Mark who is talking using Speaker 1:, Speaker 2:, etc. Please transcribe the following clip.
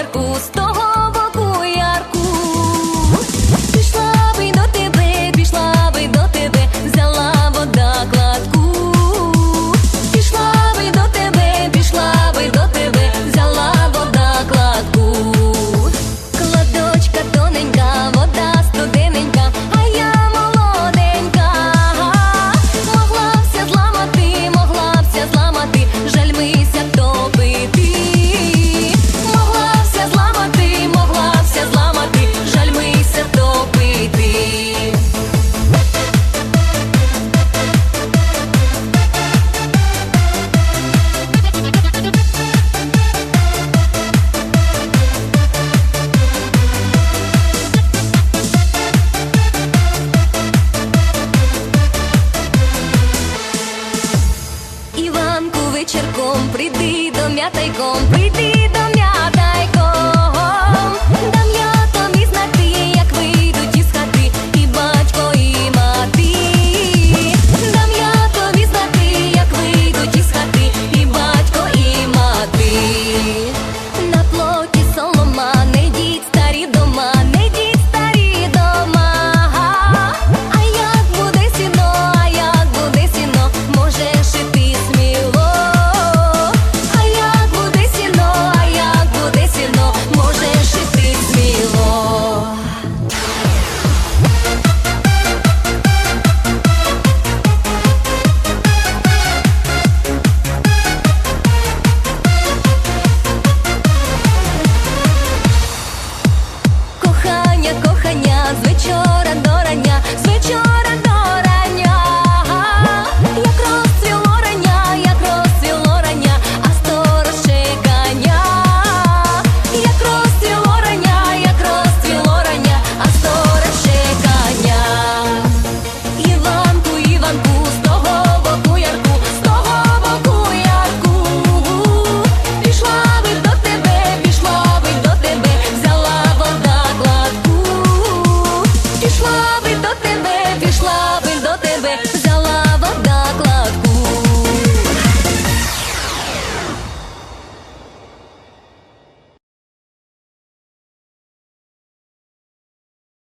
Speaker 1: Иркутск, то ранку вечірком, прийди до м'ятайком, прийди до.